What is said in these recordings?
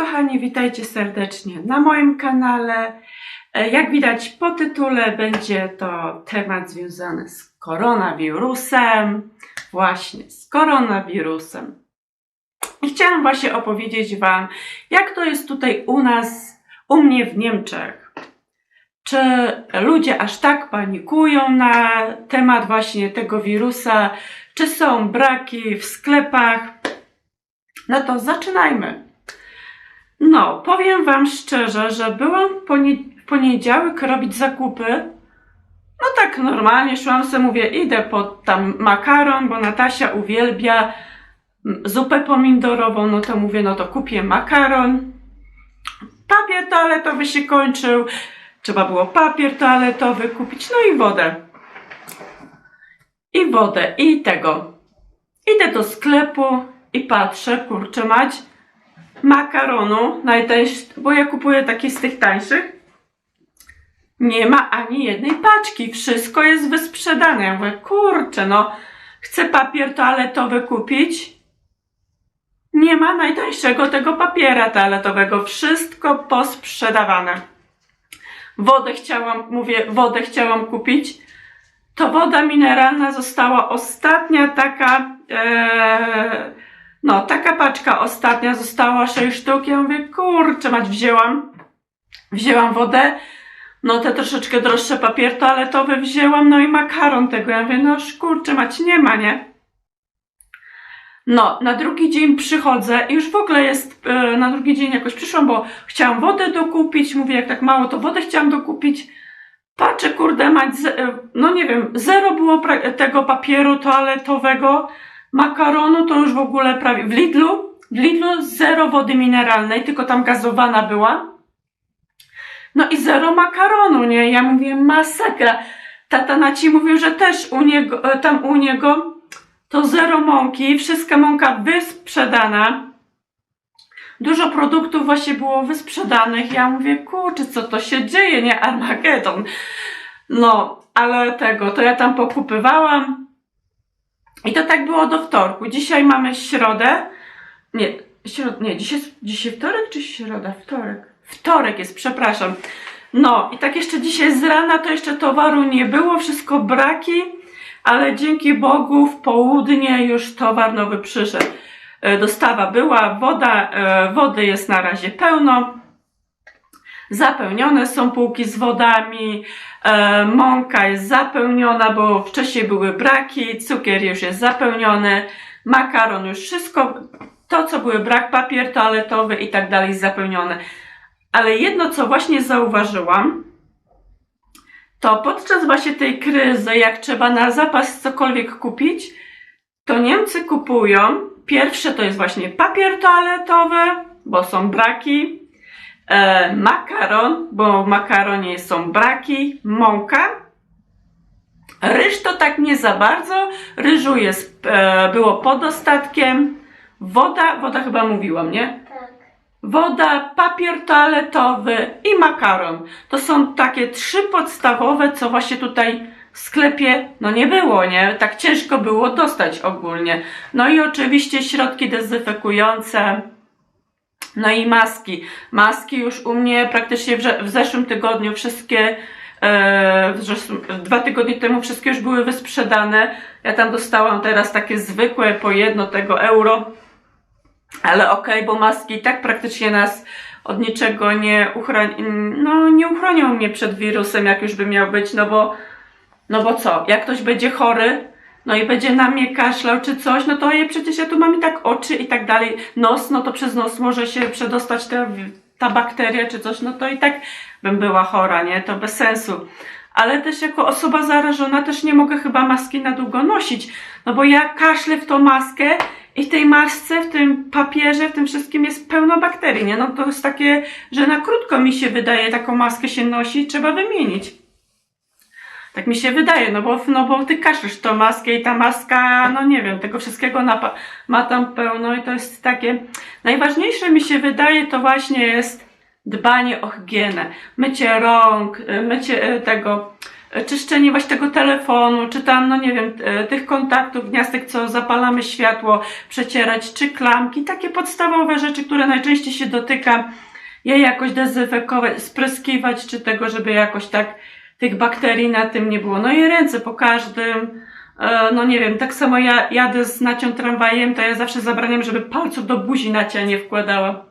kochani, witajcie serdecznie na moim kanale. E, Jak widać po tytule, będzie to temat związany z koronawirusem. Właśnie, z koronawirusem. I chciałam właśnie opowiedzieć Wam, jak to jest tutaj u nas, u mnie w Niemczech. Czy ludzie aż tak panikują na temat właśnie tego wirusa? Czy są braki w sklepach? No to zaczynajmy. No, powiem Wam szczerze, że byłam w poni- w poniedziałek robić zakupy. No tak normalnie szłam sobie, mówię, idę po tam makaron, bo Natasia uwielbia zupę pomidorową, no to mówię, no to kupię makaron. Papier toaletowy się kończył, trzeba było papier toaletowy kupić, no i wodę. I wodę, i tego. Idę do sklepu i patrzę, kurczę mać, makaronu, najtańszy, bo ja kupuję takie z tych tańszych. Nie ma ani jednej paczki, wszystko jest wysprzedane. Ja mówię, kurczę, no, chcę papier toaletowy kupić. Nie ma najtańszego tego papiera toaletowego, wszystko posprzedawane. Wodę chciałam, mówię, wodę chciałam kupić. To woda mineralna została ostatnia taka, e, no, taka paczka ostatnia została 6 sztuk. Ja mówię, kurczę, mać wzięłam. Wzięłam wodę. No, te troszeczkę droższe papier toaletowy wzięłam, no i makaron tego. Ja mówię, no, kurczę, mać nie ma, nie? No, na drugi dzień przychodzę i już w ogóle jest, e, na drugi dzień jakoś przyszłam, bo chciałam wodę dokupić. Mówię, jak tak mało, to wodę chciałam dokupić. Patrzę, kurde, mać, e, no nie wiem, zero było tego papieru toaletowego makaronu to już w ogóle prawie w Lidlu, w Lidlu zero wody mineralnej, tylko tam gazowana była. No i zero makaronu, nie? Ja mówię, masakra. Tata Naci mówił, że też u niego, e, tam u niego to zero mąki, wszystka mąka wysprzedana. Dużo produktów właśnie było wysprzedanych. Ja mówię, kurczę, co to się dzieje, nie? Armagedon. No, ale tego, to ja tam pokupywałam. I to tak było do wtorku. Dzisiaj mamy środę. Nie, środ, nie, dzisiaj, dzisiaj wtorek czy środa? Wtorek. Wtorek jest, przepraszam. No i tak jeszcze dzisiaj z rana to jeszcze towaru nie było, wszystko braki, ale dzięki Bogu w południe już towar nowy przyszedł. E, Dostawa była, woda, e, wody jest na razie pełno. Zapełnione są półki z wodami, E, mąka jest zapełniona, bo wcześniej były braki, cukier już jest zapełniony, makaron już wszystko, to co były brak, papier toaletowy i tak dalej jest zapełnione. Ale jedno co właśnie zauważyłam, to podczas właśnie tej kryzy, jak trzeba na zapas cokolwiek kupić, to Niemcy kupują, pierwsze to jest właśnie papier toaletowy, bo są braki, e, makaron, bo w makaronie są braki, mąka. Ryż to tak nie za bardzo. Ryżu jest, e, było pod ostatkiem. Woda, woda chyba mówiłam, nie? Tak. Woda, papier toaletowy i makaron. To są takie trzy podstawowe, co właśnie tutaj w sklepie no nie było, nie? Tak ciężko było dostać ogólnie. No i oczywiście środki dezynfekujące. No i maski. Maski już u mnie praktycznie w, zeszłym tygodniu wszystkie, e, dwa tygodnie temu wszystkie już były wysprzedane. Ja tam dostałam teraz takie zwykłe po jedno tego euro. Ale okej, bo maski tak praktycznie nas od niczego nie uchronią, no nie uchronią mnie przed wirusem, jak już by miał być, no bo, no bo co, jak ktoś będzie chory, no i będzie na mnie kaszlał czy coś, no to je przecież ja tu mam i tak oczy i tak dalej, nos, no to przez nos może się przedostać ta, ta bakteria czy coś, no to i tak bym była chora, nie, to bez sensu. Ale też jako osoba zarażona też nie mogę chyba maski na długo nosić, no bo ja kaszlę w tą maskę i w tej masce, w tym papierze, w tym wszystkim jest pełno bakterii, nie? No to jest takie, że na krótko mi się wydaje taką maskę się nosi, trzeba wymienić. Tak mi się wydaje, no bo, no bo ty kaszlisz tą maskę i ta maska, no nie wiem, tego wszystkiego napa- ma tam pełno i to jest takie... Najważniejsze mi się wydaje to właśnie jest dbanie o higienę. Mycie rąk, y, mycie y, tego, e, czyszczenie właśnie tego telefonu, czy tam, no nie wiem, e, tych kontaktów, gniazdek, co zapalamy światło, przecierać, czy klamki, takie podstawowe rzeczy, które najczęściej się dotyka, je jakoś dezynfekować, spryskiwać, czy tego, żeby jakoś tak tych bakterii na tym nie było. No i ręce po każdym, e, no nie wiem, tak samo ja jadę z Nacią tramwajem, to ja zawsze zabraniam, żeby palców do buzi Nacia nie wkładała.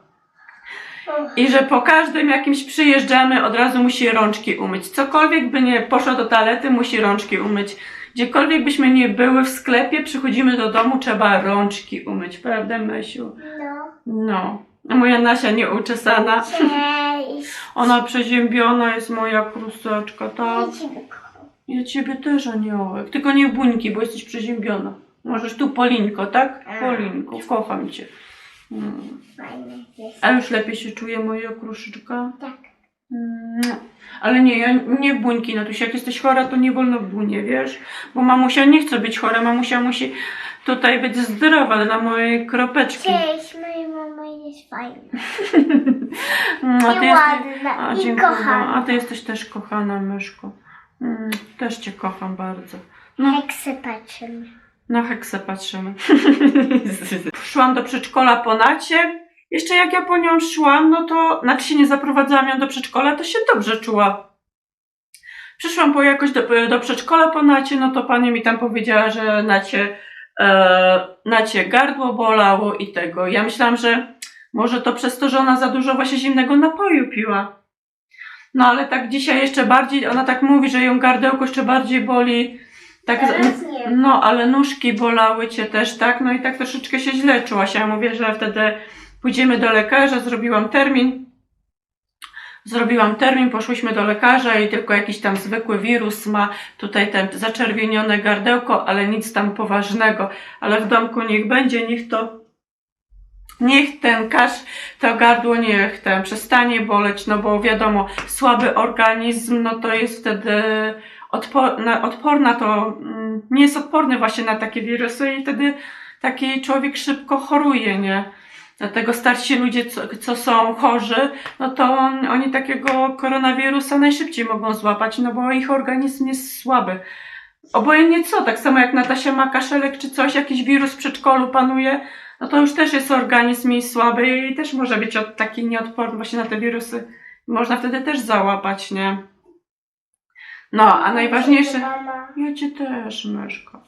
I że po każdym jakimś przyjeżdżamy, od razu musi rączki umyć. Cokolwiek by nie poszło do toalety, musi rączki umyć. Gdziekolwiek byśmy nie były w sklepie, przychodzimy do domu, trzeba rączki umyć, prawda, Mysiu? No. No. Moja Nasia nieuczesana. Cześć. Ona przeziębiona jest moja kruseczka, tak? Ja ciebie też, aniołek. Tylko nie buńki, bo jesteś przeziębiona. Możesz tu Polinko, tak? A. Polinko, kocham cię. Mm. A już lepiej się czuje moja kruszyczka? Tak. Mm, Ale nie, ja nie buńki, Natusia. Jak jesteś chora, to nie wolno bunie, wiesz? Bo mamusia nie chce być chora, mamusia musi tutaj być zdrowa dla mojej kropeczki. Cześć, moja mama jest fajna. Ty, I ładna. a, I dziękuję. kochana. a ty jesteś też kochana, myszko. Mm, Też cię kocham bardzo. No, Heksy patrzymy. na heksę patrzymy. Szłam do przedszkola po nacie. Jeszcze jak ja po nią szłam, no to, znaczy się nie zaprowadzałam ją do przedszkola, to się dobrze czuła. Przyszłam po jakoś do, do przedszkola po nacie, no to pani mi tam powiedziała, że nacie, nacie gardło bolało i tego. Ja myślałam, że może to przez to, że ona za dużo właśnie zimnego napoju piła. No ale tak dzisiaj jeszcze bardziej, ona tak mówi, że ją gardełko jeszcze bardziej boli. Tak, Teraz nie. no, ale nóżki bolały cię też, tak? No i tak troszeczkę się źle czułaś. Ja mówię, że wtedy pójdziemy do lekarza, zrobiłam termin. Zrobiłam termin, poszłyśmy do lekarza i tylko jakiś tam zwykły wirus ma tutaj ten zaczerwienione gardełko, ale nic tam poważnego. Ale w domku niech będzie, niech to Niech ten kasz, to gardło niech ten przestanie boleć, no bo wiadomo, słaby organizm, no to jest wtedy odporna, odporna to mm, nie jest odporny właśnie na takie wirusy i wtedy taki człowiek szybko choruje, nie? Dlatego starsi ludzie, co, co są chorzy, no to on, oni takiego koronawirusa najszybciej mogą złapać, no bo ich organizm jest słaby. Obojętnie co, tak samo jak Natasia ma kaszelek czy coś, jakiś wirus w przedszkolu panuje, no to już też jest organizm jej słaby i też może być od, taki nieodporny właśnie na te wirusy. Można wtedy też załapać, nie? No, a najważniejsze... Ja cię też, myszko.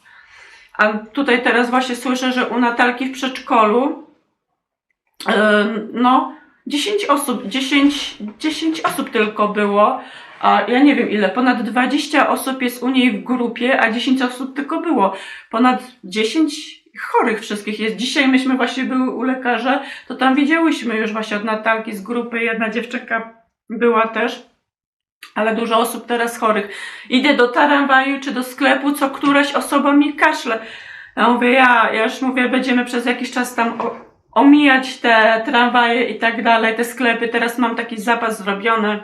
A tutaj teraz właśnie słyszę, że u Natalki w przedszkolu no 10 osób, 10, 10 osób tylko było. A ja nie wiem ile, ponad 20 osób jest u niej w grupie, a 10 osób tylko było. Ponad 10 chorych wszystkich jest. Dzisiaj myśmy właśnie były u lekarza, to tam widziałyśmy już właśnie od Natalki z grupy, jedna dziewczynka była też, ale dużo osób teraz chorych. Idę do tramwaju czy do sklepu, co któraś osoba mi kaszle. Ja mówię, ja, ja już mówię, będziemy przez jakiś czas tam omijać te tramwaje i tak dalej, te sklepy. Teraz mam taki zapas zrobiony.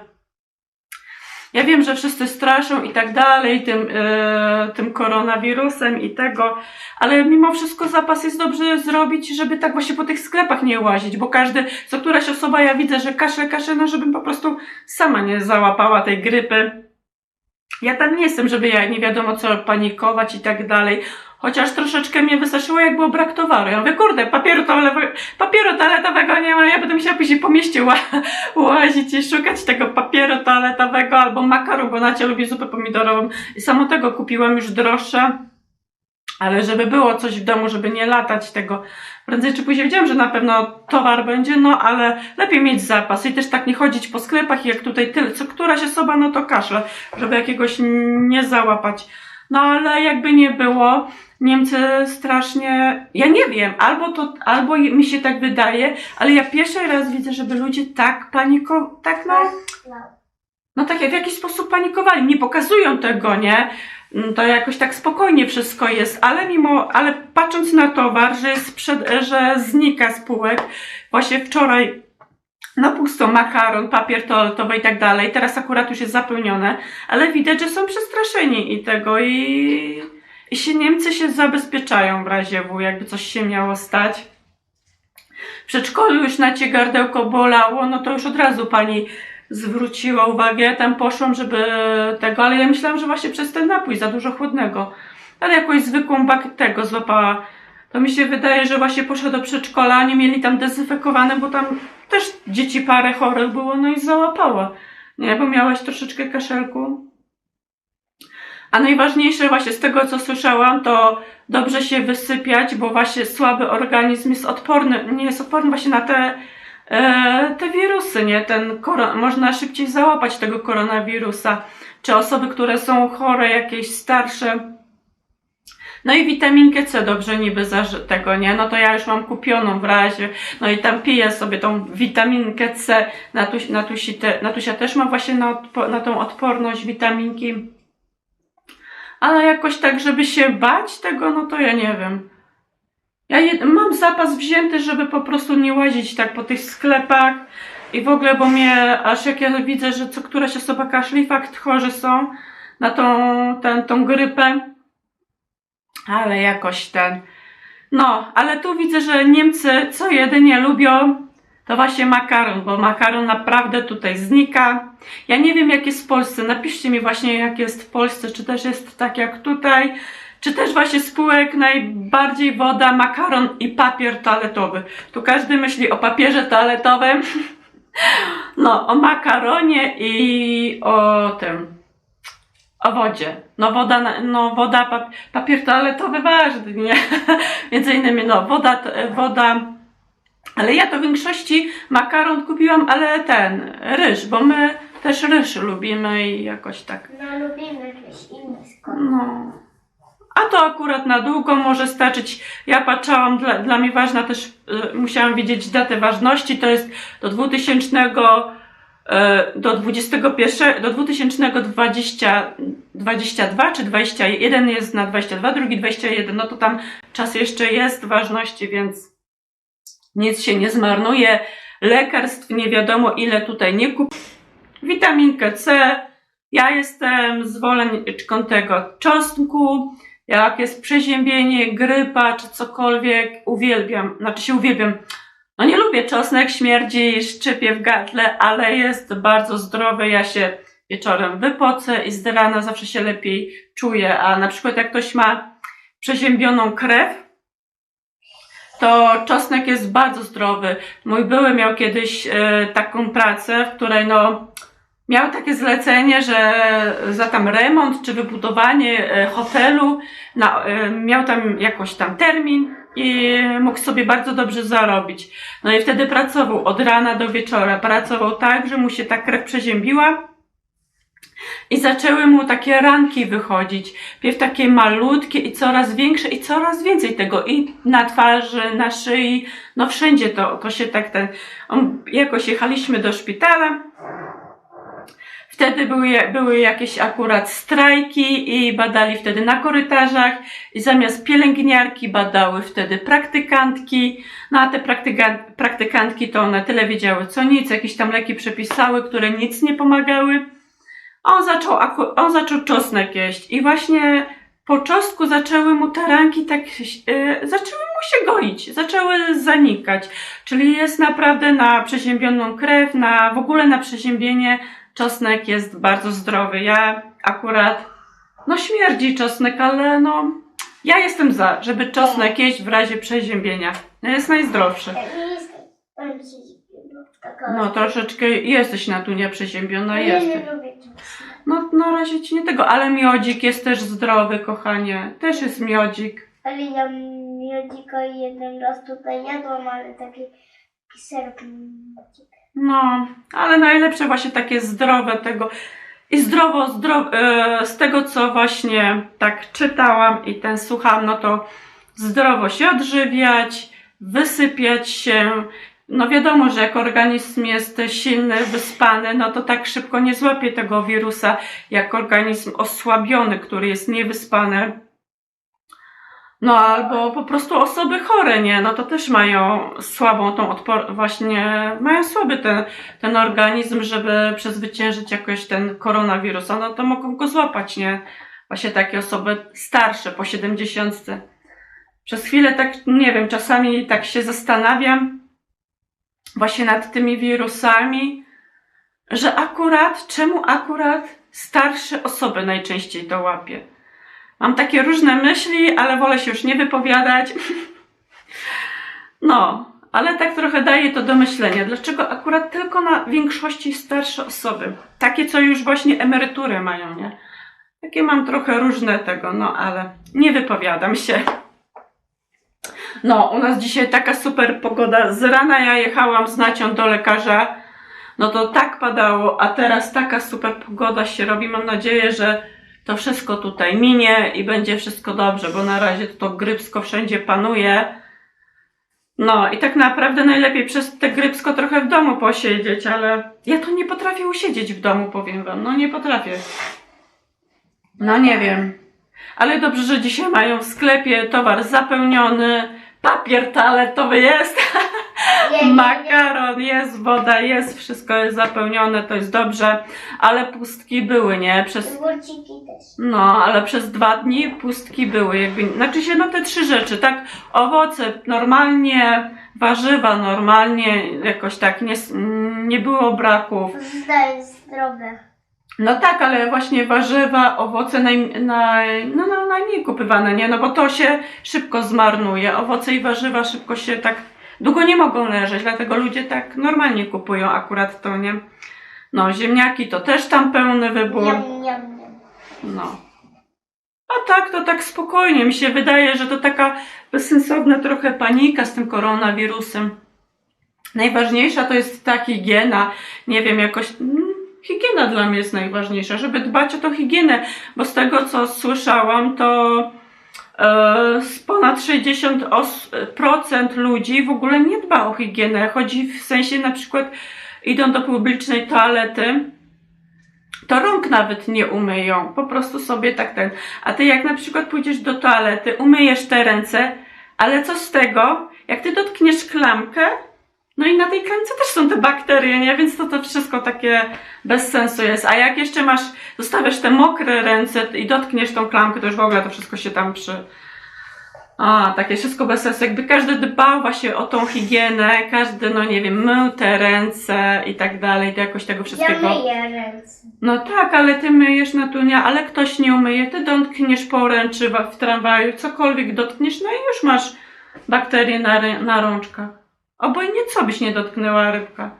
Ja wiem, że wszyscy straszą i tak dalej tym, e, tym koronawirusem i tego, ale mimo wszystko zapas jest dobrze zrobić, żeby tak właśnie po tych sklepach nie łazić, bo każdy, co któraś osoba ja widzę, że kasze, kasze, no żebym po prostu sama nie załapała tej grypy. Ja tam nie jestem, żeby ja nie wiadomo co panikować i tak dalej. Chociaż troszeczkę mnie wystraszyło, jak było brak towaru. Ja mówię, kurde, papieru, toaletowego, papieru toaletowego nie ma, ja będę musiała później po mieście ła, łazić i szukać tego papieru toaletowego albo makaru, bo Nacia lubi zupę pomidorową. I samo tego kupiłam już droższe. Ale żeby było coś w domu, żeby nie latać tego. Prędzej czy później wiedziałam, że na pewno towar będzie, no ale lepiej mieć zapas i też tak nie chodzić po sklepach i jak tutaj tyle, co któraś osoba, no to kaszle, żeby jakiegoś nie załapać. No ale jakby nie było, Niemcy strasznie, ja nie wiem, albo to, albo mi się tak wydaje, ale ja pierwszy raz widzę, żeby ludzie tak paniko, tak no, no tak w jakiś sposób panikowali, nie pokazują tego, nie? Mm, To jakoś tak spokojnie wszystko jest, ale mimo, ale patrząc na towar, że jest przed, że znika z półek, właśnie wczoraj no pusto, makaron, papier toaletowy i tak dalej, teraz akurat już jest zapełnione, ale widać, że są przestraszeni i tego i, i się Niemcy się zabezpieczają w razie W, jakby coś się miało stać. W przedszkolu już na cię gardełko bolało, no to już od razu pani zwróciła uwagę. Ja tam poszłam, żeby tego, ale ja myślałam, że właśnie przez ten napój za dużo chłodnego. Ale jakąś zwykłą bak tego złapała. To mi się wydaje, że właśnie poszła do przedszkola, nie mieli tam dezynfekowane, bo tam też dzieci parę chorych było, no i załapała. Nie, bo miałaś troszeczkę kaszelku. A najważniejsze właśnie z tego, co słyszałam, to dobrze się wysypiać, bo właśnie słaby organizm jest odporny, nie jest odporny właśnie na te, e, te wirusy, nie? Ten koron- można szybciej załapać tego koronawirusa. Czy osoby, które są chore, jakieś starsze. No i witaminkę C dobrze niby za tego, nie? No to ja już mam kupioną w razie. No i tam piję sobie tą witaminkę C. Natusia też ma właśnie na, odpo, na tą odporność witaminki. Ale jakoś tak, żeby się bać tego, no to ja nie wiem. Ja jed- mam zapas wzięty, żeby po prostu nie łazić tak po tych sklepach i w ogóle, bo mnie, aż jak ja widzę, że co któraś osoba kaszli, fakt chorzy są na tą, ten, tą grypę, ale jakoś ten. No, ale tu widzę, że Niemcy co jedynie lubią, to właśnie makaron, bo makaron naprawdę tutaj znika. Ja nie wiem, jak jest w Polsce. Napiszcie mi właśnie, jak jest w Polsce, czy też jest tak jak tutaj, czy też właśnie spółek najbardziej woda, makaron i papier toaletowy. Tu każdy myśli o papierze toaletowym, no, o makaronie i o tym, o wodzie. No woda, no woda, pap, papier toaletowy ważny, nie? Między innymi, no woda, woda, ale ja to w większości makaron kupiłam, ale ten, ryż, bo my też ryż lubimy i jakoś tak. No lubimy jakieś inne skąd. No. A to akurat na długo może starczyć. Ja patrzałam, dla, dla mnie ważna też, y, musiałam wiedzieć datę ważności, to jest do 2000, y, do 21, do 2020, 22 czy 21 jest na 22, drugi 21, no to tam czas jeszcze jest ważności, więc nic się nie zmarnuje. Lekarstw nie wiadomo ile tutaj nie kup. Witaminkę C, ja jestem zwolenniczką tego czosnku. Jak jest przeziębienie, grypa czy cokolwiek, uwielbiam, znaczy się uwielbiam. No nie lubię czosnek, śmierdzi, szczypie w gardle, ale jest bardzo zdrowy. Ja się wieczorem wypocę i z rana zawsze się lepiej czuję. A na przykład jak ktoś ma przeziębioną krew, to czosnek jest bardzo zdrowy. Mój były miał kiedyś e, taką pracę, w której no miał takie zlecenie, że za tam remont czy wybudowanie e, hotelu na, e, miał tam jakoś tam termin i mógł sobie bardzo dobrze zarobić. No i wtedy pracował od rana do wieczora. Pracował tak, że mu się ta krew przeziębiła i zaczęły mu takie ranki wychodzić. Pierw takie malutkie i coraz większe i coraz więcej tego i na twarzy, na szyi, no wszędzie to, to się tak ten... On, jakoś jechaliśmy do szpitala, Wtedy były, były jakieś akurat strajki i badali wtedy na korytarzach i zamiast pielęgniarki badały wtedy praktykantki. No a te praktykan- praktykantki to one tyle wiedziały co nic, jakieś tam leki przepisały, które nic nie pomagały. On zaczął, on zaczął czosnek jeść i właśnie po czosnku zaczęły mu te ranki tak, yy, zaczęły mu się goić, zaczęły zanikać. Czyli jest naprawdę na przeziębioną krew, na w ogóle na przeziębienie czosnek jest bardzo zdrowy. Ja akurat, no śmierdzi czosnek, ale no, ja jestem za, żeby czosnek jeść w razie przeziębienia. Jest najzdrowszy. No troszeczkę jesteś na tu nieprzeziębiona, Ja jesteś. nie lubię czosnku. No na razie ci nie tego, ale miodzik jest też zdrowy, kochanie. Też jest miodzik. Ale ja miodzika jeden raz tutaj jadłam, ale taki, taki serek miodzik. No, ale najlepsze właśnie takie zdrowe tego. I zdrowo, zdrowo, e, z tego co właśnie tak czytałam i ten słucham, no to zdrowo się odżywiać, wysypiać się. No wiadomo, że jak organizm jest silny, wyspany, no to tak szybko nie złapie tego wirusa, jak organizm osłabiony, który jest niewyspany. No albo po prostu osoby chore, nie? No to też mają słabą tą odpor... właśnie, mają słaby ten, ten organizm, żeby przezwyciężyć jakoś ten koronawirusa, no to mogą go złapać, nie? Właśnie takie osoby starsze, po 70. Przez chwilę tak, nie wiem, czasami tak się zastanawiam właśnie nad tymi wirusami, że akurat, czemu akurat starsze osoby najczęściej to łapie. Mam takie różne myśli, ale wolę się już nie wypowiadać. No, ale tak trochę daje to do myślenia. Dlaczego akurat tylko na większości starsze osoby? Takie, co już właśnie emeryturę mają, nie? Takie mam trochę różne tego, no ale nie wypowiadam się. No, u nas dzisiaj taka super pogoda. Z rana ja jechałam z Nacią do lekarza. No to tak padało, a teraz taka super pogoda się robi. Mam nadzieję, że to wszystko tutaj minie i będzie wszystko dobrze, bo na razie to, to grypsko wszędzie panuje. No i tak naprawdę najlepiej przez te grypsko trochę w domu posiedzieć, ale ja to nie potrafię usiedzieć w domu, powiem wam. No nie potrafię. No nie wiem. Ale dobrze, że dzisiaj mają w sklepie towar zapełniony, papier toaletowy jest, makaron jest, woda jest, wszystko jest zapełnione, to jest dobrze, ale pustki były, nie? Przez Burciki też. no, ale przez dwa dni pustki były. Jakby, znaczy się, no te trzy rzeczy, tak? Owoce normalnie, warzywa normalnie, jakoś tak, nie, s- nie było braków. Zdaję zdrowe. No tak, ale właśnie warzywa, owoce naj, naj, no, no, najmniej kupywane, nie? No bo to się szybko zmarnuje. Owoce i warzywa szybko się tak długo nie mogą leżeć, dlatego ludzie tak normalnie kupują akurat to, nie? No, ziemniaki to też tam pełny wybór. No. A tak, to tak spokojnie. Mi się wydaje, że to taka bezsensowna trochę panika z tym koronawirusem. Najważniejsza to jest ta higiena. Nie wiem, jakoś. Higiena dla mnie jest najważniejsza, żeby dbać o tą higienę, bo z tego co słyszałam, to e, z ponad 60% ludzi w ogóle nie dba o higienę. Chodzi w sensie na przykład idą do publicznej toalety, to rąk nawet nie umyją, po prostu sobie tak ten. A ty jak na przykład pójdziesz do toalety, umyjesz te ręce, ale co z tego, jak ty dotkniesz klamkę, no i na tej klamce też są te bakterie, nie? Więc to to wszystko takie bez sensu jest. A jak jeszcze masz, zostawiasz te mokre ręce i dotkniesz tą klamkę, to już w ogóle to wszystko się tam przy... A, takie wszystko bez sensu. Jakby każdy dbał właśnie o tą higienę, każdy, no nie wiem, mył te ręce i tak dalej, to jakoś tego Ja wszystkiego... myję ręce. No tak, ale ty myjesz na tunia, ale ktoś nie umyje, ty dotkniesz poręczy w- w tramwaju, cokolwiek dotkniesz, no i już masz bakterie na, rę- na rączkach. Obojętnie co byś nie dotknęła rybka.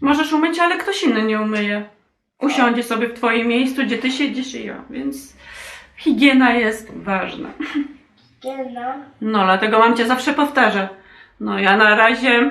Możesz umyć, ale ktoś inny nie umyje. Usiądzie sobie w twoim miejscu, gdzie ty siedzisz i ja, więc higiena jest ważna. Higiena. No, dlatego mam cię zawsze powtarzać. No, ja na razie,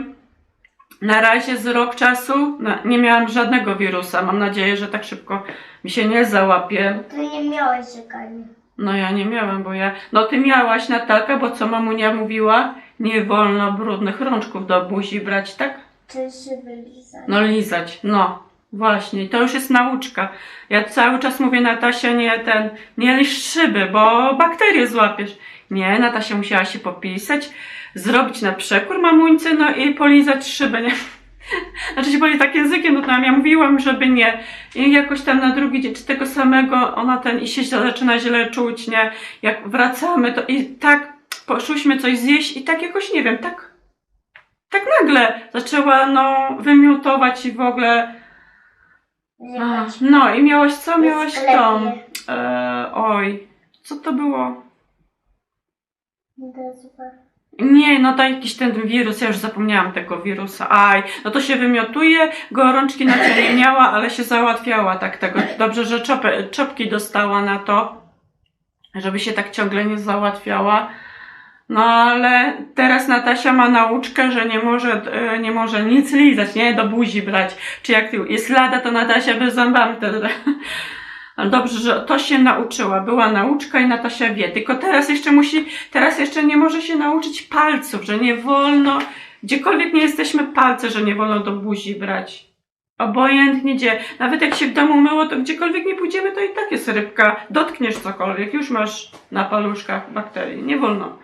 na razie z rok czasu na, nie miałam żadnego wirusa. Mam nadzieję, że tak szybko mi się nie załapie. Ty nie miałeś żegania. No, ja nie miałam, bo ja. No, ty miałaś Natalka, bo co mamunia mówiła? Nie wolno brudnych rączków do buzi brać, tak? Czy szyby lizać. No, lizać. No, właśnie. To już jest nauczka. Ja cały czas mówię Natasia, nie ten, nie lisz szyby, bo bakterie złapiesz. Nie, Natasia musiała się popisać, zrobić na przekór mamuńcy, no i polizać szybę, nie? Znaczy się powiedzieć tak językiem, no tam ja mówiłam, żeby nie. I jakoś tam na drugi dzień, czy tego samego ona ten i się zaczyna źle czuć, nie? Jak wracamy, to i tak poszłyśmy coś zjeść i tak jakoś, nie wiem, tak tak nagle zaczęła, no, wymiotować i w ogóle. A, Zjechać. no i miałaś co? Miałaś sklepie. tą. E, oj, co to było? Nie, no to jakiś ten wirus, ja już zapomniałam tego wirusa. Aj, no to się wymiotuje, gorączki na ciele nie miała, ale się załatwiała tak tego. Dobrze, że czopę, czopki dostała na to, żeby się tak ciągle nie załatwiała. No ale teraz Natasia ma nauczkę, że nie może, e, nie może nic lizać, nie? Do buzi brać. Czy jak jest lada, to Natasia by zębami. Ale dobrze, że to się nauczyła. Była nauczka i Natasia wie. Tylko teraz jeszcze musi, teraz jeszcze nie może się nauczyć palców, że nie wolno, gdziekolwiek nie jesteśmy palce, że nie wolno do buzi brać. Obojętnie gdzie. Nawet jak się w domu myło, to gdziekolwiek nie pójdziemy, to i tak jest rybka. Dotkniesz cokolwiek, już masz na paluszkach bakterii. Nie wolno.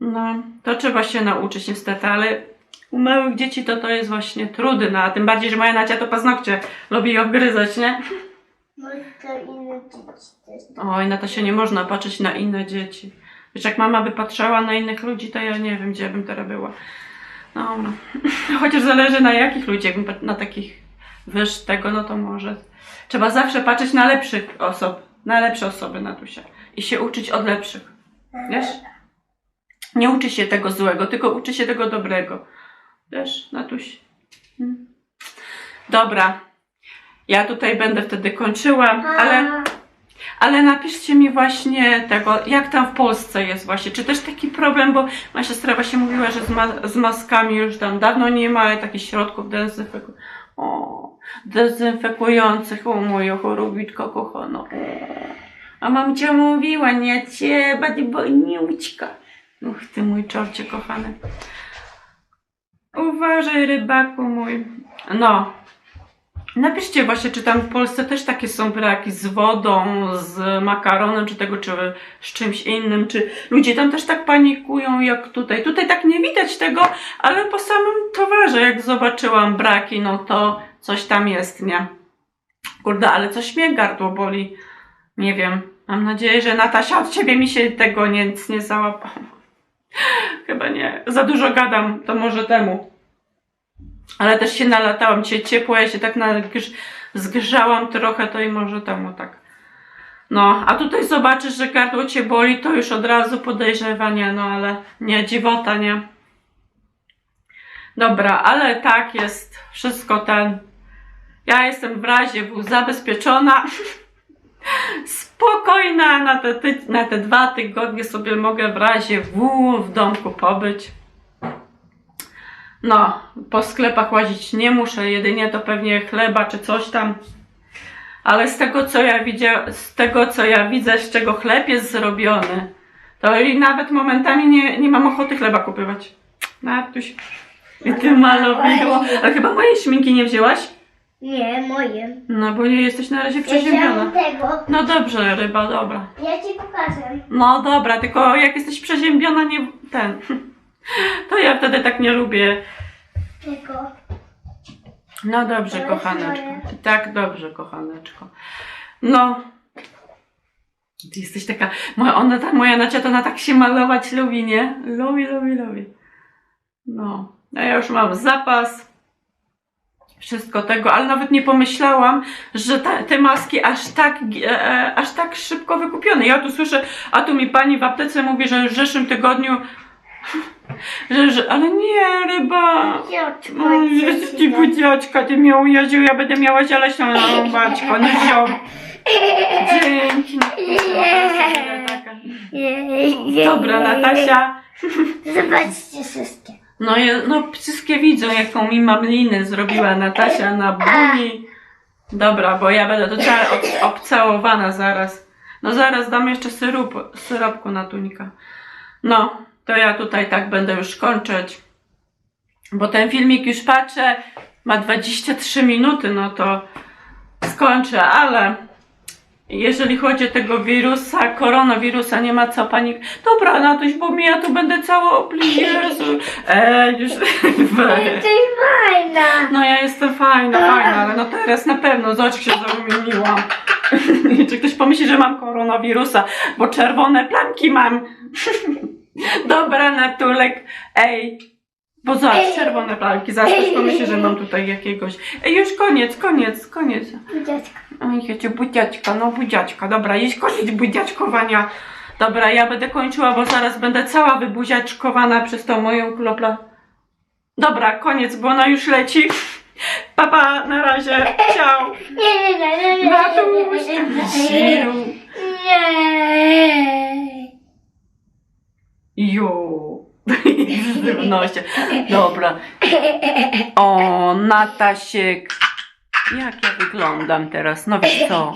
No, to trzeba się nauczyć niestety, ale u małych dzieci to to jest właśnie trudne, a tym bardziej, że moja Nacia to paznokcie lubi obgryzać, nie? No i to inne dzieci też. Oj, na to się nie można patrzeć na inne dzieci. Wiesz, jak mama by patrzała na innych ludzi, to ja nie wiem, gdzie bym teraz była. No, no. chociaż zależy na jakich ludziach, jakbym na takich wyż tego, no to może. Trzeba zawsze patrzeć na lepszych osób, na lepsze osoby, Natusia. I się uczyć od lepszych. Wiesz? Nie uczy się tego złego, tylko uczy się tego dobrego. Wiesz, Natuś? Mm. Dobra. Ja tutaj będę wtedy kończyła, ale, ale napiszcie mi właśnie tego, jak tam w Polsce jest właśnie. Czy też taki problem, bo moja siostra właśnie mówiła, że z, ma- z maskami już tam dawno nie ma takich środków dezynfeku- o, dezynfekujących. O moja chorobitko kochana. O. A mamcia mówiła, nie trzeba, ty bojniućka. Uch, ty mój czorcie kochany. Uważaj, rybaku mój. No. Napiszcie właśnie, czy tam w Polsce też takie są braki z wodą, z makaronem, czy tego, czy z czymś innym, czy ludzie tam też tak panikują jak tutaj. Tutaj tak nie widać tego, ale po samym towarze, jak zobaczyłam braki, no to coś tam jest, nie? Kurde, ale coś mnie gardło boli. Nie wiem. Mam nadzieję, że Natasia od ciebie mi się tego nic nie załapało. Chyba nie. Za dużo gadam, to może temu. Ale też się nalatałam. Dzisiaj ciepło, ja się tak nagrz- zgrzałam trochę, to i może temu tak. No, a tutaj zobaczysz, że gardło cię boli, to już od razu podejrzewanie, no ale nie, dziwota, nie. Dobra, ale tak jest wszystko ten. Ja jestem w razie W zabezpieczona. Spokojna na te, ty- na te dwa tygodnie sobie mogę w razie W w domku pobyć. No, po sklepach łazić nie muszę, jedynie to pewnie chleba czy coś tam. Ale z tego co ja widzia, z tego co ja widzę, z czego chleb jest zrobiony, to i nawet momentami nie, nie mam ochoty chleba kupywać. Natuś, i ty malowiło. Ale chyba mojej śminki nie wzięłaś? Nie, moje. No bo nie jesteś na razie Ja przeziębiona. tego. No dobrze, ryba, dobra. Ja ci pokażę. No dobra, tylko jak jesteś przeziębiona, nie ten. To ja wtedy tak nie lubię. Tego. No dobrze, jest kochaneczko. moje. Tak, dobrze, kochaneczko. No. Ty jesteś taka. Moja, ona, ta moja Nacia, to ona tak się malować lubi, nie? Lubi, lubi, lubi. No. A ja już mam zapas. Wszystko tego, ale nawet nie pomyślałam, że ta, te maski aż tak, e, e, aż tak szybko wykupione. Ja tu słyszę, a tu mi pani w aptece mówi, że w zeszłym tygodniu. Że, że, ale nie, ryba. O Jezu, ty budziaczka, ty mnie ujadził, ja będę miała zieleśną na baćko, no wziął. Dzięki. Dobra, Natasia. Zobaczcie wszystkie. No, je- no wszystkie widzą, jaką mi mamlinę zrobiła Natasia na buni. Dobra, bo ja będę to cała ob- obcałowana zaraz. No zaraz dam jeszcze syrup, syropku na tunika. No, to ja tutaj tak będę już kończyć. Bo ten filmik już patrzę, ma 23 minuty, no to skończę, ale jeżeli chodzi o tego wirusa, koronawirusa, nie ma co panik. Dobra, Natuś, bo mi ja tu będę cała opli... Jezu. E, już... weź. Jesteś fajna. No ja jestem fajna, fajna, ale no teraz na pewno, zobacz jak się zamieniłam. Czy ktoś pomyśli, że mam koronawirusa, bo czerwone plamki mam. Dobra, Natulek, ej. Bo zobacz, czerwone plamki, zaraz ktoś pomyśli, że mam tutaj jakiegoś. Ej, już koniec, koniec, koniec. Dziecko. Oj, jecie budziaczka, no budziaczka, dobra, jest koniec budziaczkowania. Dobra, ja będę kończyła, bo zaraz będę cała wybuziaczkowana przez tą moją klopla. Dobra, koniec, bo ona już leci. Papa, na razie, ciao. Nie, nie, nie, nie, Matuś, nie, nie, nie, Jo. Zdywności. Dobra. O, Natasiek. Jak ja wyglądam teraz? No wiesz co?